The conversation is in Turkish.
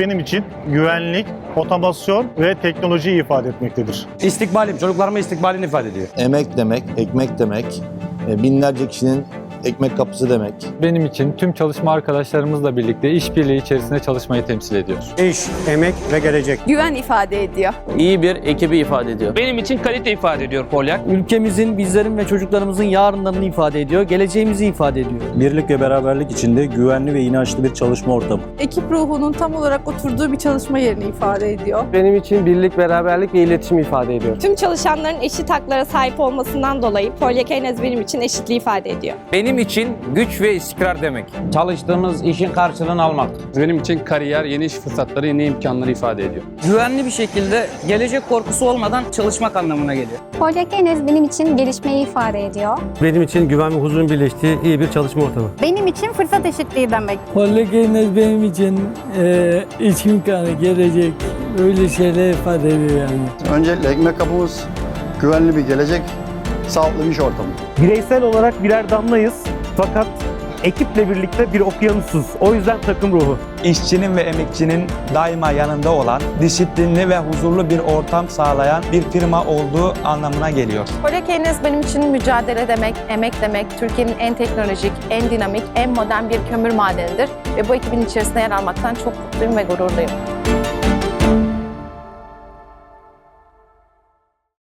benim için güvenlik, otomasyon ve teknolojiyi ifade etmektedir. İstikbalim, çocuklarıma istikbalini ifade ediyor. Emek demek, ekmek demek, e, binlerce kişinin ekmek kapısı demek. benim için tüm çalışma arkadaşlarımızla birlikte işbirliği içerisinde çalışmayı temsil ediyor. İş, emek ve gelecek. Güven ifade ediyor. iyi bir ekibi ifade ediyor. Benim için kalite ifade ediyor Polyak. Ülkemizin, bizlerin ve çocuklarımızın yarınlarını ifade ediyor, geleceğimizi ifade ediyor. Birlik ve beraberlik içinde güvenli ve inançlı bir çalışma ortamı. Ekip ruhunun tam olarak oturduğu bir çalışma yerini ifade ediyor. Benim için birlik, beraberlik ve iletişim ifade ediyor. Tüm çalışanların eşit haklara sahip olmasından dolayı Polyakenez benim için eşitliği ifade ediyor. Benim için güç ve istikrar demek. Çalıştığımız işin karşılığını almak. Benim için kariyer, yeni iş fırsatları, yeni imkanları ifade ediyor. Güvenli bir şekilde gelecek korkusu olmadan çalışmak anlamına geliyor. Polyakenez benim için gelişmeyi ifade ediyor. Benim için güven ve huzurun birleştiği iyi bir çalışma ortamı. Benim için fırsat eşitliği demek. Polyakenez benim için e, iç imkanı, gelecek, öyle şeyler ifade ediyor yani. Öncelikle ekmek kapımız, güvenli bir gelecek, sağlıklı bir iş ortamı. Bireysel olarak birer damlayız fakat ekiple birlikte bir okyanusuz. O yüzden takım ruhu. İşçinin ve emekçinin daima yanında olan, disiplinli ve huzurlu bir ortam sağlayan bir firma olduğu anlamına geliyor. Polyakenez benim için mücadele demek, emek demek, Türkiye'nin en teknolojik, en dinamik, en modern bir kömür madenidir. Ve bu ekibin içerisinde yer almaktan çok mutluyum ve gururluyum.